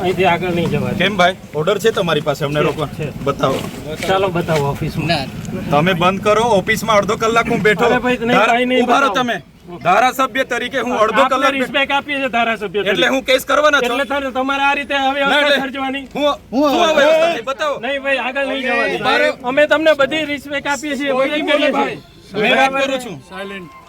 અહીંથી આગળ નહીં જવા કેમ ભાઈ? ઓર્ડર છે તમારી પાસે? અમને રોકવા. બતાવો. ચાલો બતાવો ઓફિસમાં. તમે બંધ કરો ઓફિસમાં અડધો કલાક હું બેઠો. અરે નહીં, ધારા- કાંઈ નહીં ઊભા રહો તમે. ધારાસભ્ય તરીકે હું અડધો કલાક રિસ્પેક્ટ આપીએ છીએ ધારાસભ્ય એટલે હું કેસ કરવાના છું. એટલે તમારે આ રીતે હવે ના, વ્યવસ્થા એટલે- હું વ્યવસ્થા છે? બતાવો. નહીં ભાઈ આગળ નહીં ઊભા જવા રહો. દે. અમે તમને બધી રિસ્પેક્ટ આપીએ છીએ કરીએ છીએ. મેં વાત કરું છું.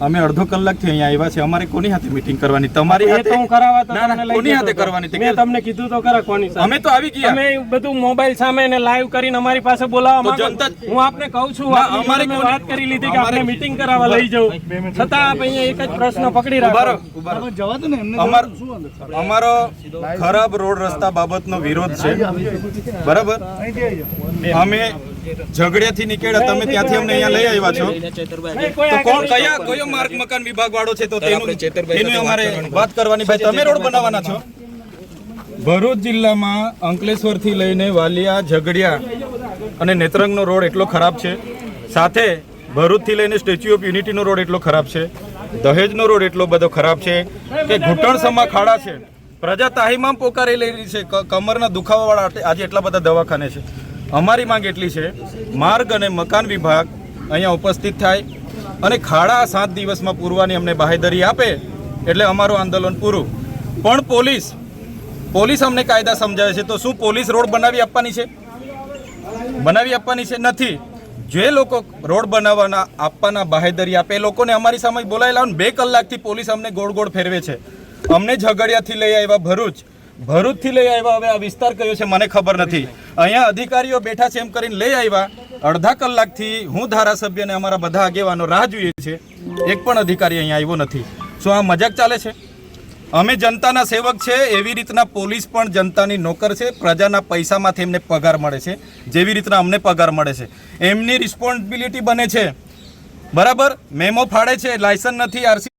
અમે અડધો કલાકથી અહીંયા આવ્યા છે અમારે કોની હાથે મીટિંગ કરવાની? તમારી હાથે? હું કરાવવા તો તમને લઈ કોની હાથે કરવાની? મેં તમને કીધું તો ખરા કોની સાથે. અમે તો આવી ગયા. અમે બધું મોબાઈલ સામે ને લાઈવ કરીને અમારી પાસે બોલાવવા તો માંગો. જનતા- હું આપને કહું છું અમારે વાત કરી લીધી કે આપણે મીટિંગ કરાવવા લઈ જવું. છતાં આપ અહીંયા એક જ પ્રશ્ન પકડી રહો, રાખો જવા દો ને એમને અમાર અમારો ખરાબ રોડ રસ્તા બાબતનો વિરોધ છે. બરાબર? અમે ઝઘડિયાથી નીકળ્યા તમે ત્યાંથી અમને અહીંયા લઈ આવ્યા છો? તો કોણ કયા કયો માર્ગ મકાન વિભાગ વાળો છે? તો તેનું તેનું અમારે વાત કરવાની ભાઈ તમે રોડ બનાવવાના છો? ભરૂચ જિલ્લામાં અંકલેશ્વરથી લઈને વાલિયા ઝઘડિયા અને નેત્રંગનો રોડ એટલો ખરાબ છે. સાથે ભરૂચથી લઈને સ્ટેચ્યુ ઓફ યુનિટીનો રોડ એટલો ખરાબ છે. દહેજનો રોડ એટલો બધો ખરાબ છે કે ઘૂંટણસમા ખાડા છે. પ્રજા તાહીમામ પોકારી લઈ રહી છે. ક- કમરના દુખાવાવાળા આજે એટલા બધા દવાખાને છે. અમારી માંગ એટલી છે, માર્ગ અને મકાન વિભાગ અહીંયા ઉપસ્થિત થાય અને ખાડા સાત દિવસમાં પૂરવાની અમને બાહેદરી આપે એટલે અમારું આંદોલન પૂરું. પણ પોલીસ પોલીસ અમને કાયદા સમજાવે છે, તો શું પોલીસ રોડ બનાવી આપવાની છે? બનાવી આપવાની છે નથી. જે લોકો રોડ બનાવવાના, આપવાના બાહેદરી આપે, એ લોકોને અમારી સામે બોલાયેલા બે કલાકથી પોલીસ અમને ગોળ ગોળ ફેરવે છે. અમને ઝઘડિયાથી લઈ આવ્યા ભરૂચ ભરૂચથી લઈ આવ્યા. હવે આ વિસ્તાર કયો છે મને ખબર નથી. અહીંયા અધિકારીઓ બેઠા છે એમ કરીને લઈ આવ્યા. અડધા કલાકથી હું ધારાસભ્ય અને અમારા બધા આગેવાનો રાહ જોઈએ છે. એક પણ અધિકારી અહીંયા આવ્યો નથી. શું આ મજાક ચાલે છે? અમે જનતાના સેવક છે. એવી રીતના પોલીસ પણ જનતાની નોકર છે. પ્રજાના પૈસામાંથી એમને પગાર મળે છે. જેવી રીતના અમને પગાર મળે છે. એમની રિસ્પોન્સિબિલિટી બને છે. બરાબર? મેમો ફાડે છે. લાયસન્સ નથી. આરસી